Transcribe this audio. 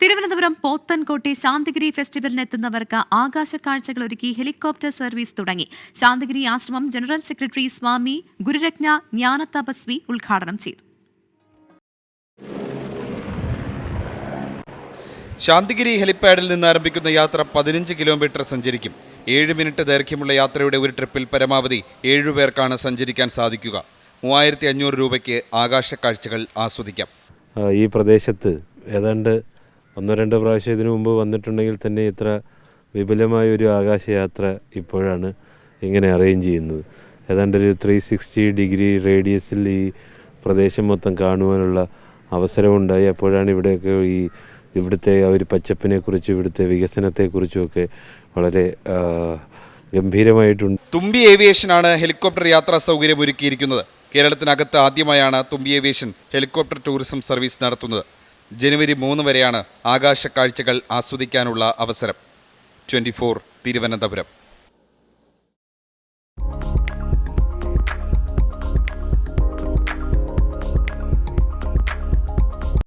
തിരുവനന്തപുരം പോത്തൻകോട്ടെ ശാന്തിഗിരി ഫെസ്റ്റിവലിന് എത്തുന്നവർക്ക് ആകാശക്കാഴ്ചകൾ ഒരുക്കി helicopter service തുടങ്ങി. ശാന്തിഗിരി ആശ്രമം ജനറൽ സെക്രട്ടറി സ്വാമി ഗുരുരത്ന ജ്ഞാനതപസ്വി ഉദ്ഘാടനം ചെയ്തു. ശാന്തിഗിരി ഹെലിപ്പാഡിൽ നിന്ന് ആരംഭിക്കുന്ന യാത്ര പതിനഞ്ച് കിലോമീറ്റർ സഞ്ചരിക്കും. ഏഴ് മിനിറ്റ് ദൈർഘ്യമുള്ള യാത്രയുടെ ഒരു ട്രിപ്പിൽ പരമാവധി ഏഴുപേർക്കാണ് സഞ്ചരിക്കാൻ സാധിക്കുക. മൂവായിരത്തി അഞ്ഞൂറ് രൂപയ്ക്ക് ആകാശ കാഴ്ചകൾ ആസ്വദിക്കാം ഈ പ്രദേശത്ത് ഏതാണ്ട് ഒന്നോ രണ്ടോ പ്രാവശ്യം ഇതിനു മുമ്പ് വന്നിട്ടുണ്ടെങ്കിൽ തന്നെ ഇത്ര വിപുലമായ ഒരു ആകാശയാത്ര ഇപ്പോഴാണ് ഇങ്ങനെ അറേഞ്ച് ചെയ്യുന്നത്. ഏതാണ്ട് ഒരു ത്രീ സിക്സ്റ്റി ഡിഗ്രി റേഡിയസിൽ ഈ പ്രദേശം മൊത്തം കാണുവാനുള്ള അവസരമുണ്ടായി. അപ്പോഴാണ് ഇവിടെയൊക്കെ ഈ ഇവിടുത്തെ ആ ഒരു പച്ചപ്പിനെക്കുറിച്ചും ഇവിടുത്തെ വികസനത്തെക്കുറിച്ചും ഒക്കെ വളരെ ഗംഭീരമായിട്ടുണ്ട്. തുമ്പി ഏവിയേഷനാണ് ഹെലികോപ്റ്റർ യാത്രാ സൗകര്യം ഒരുക്കിയിരിക്കുന്നത് കേരളത്തിനകത്ത് ആദ്യമായാണ് Thumbi aviation helicopter tourism service നടത്തുന്നത്. ജനുവരി മൂന്ന് വരെയാണ് ആകാശ കാഴ്ചകൾ ആസ്വദിക്കാനുള്ള അവസരം. ട്വന്റി തിരുവനന്തപുരം.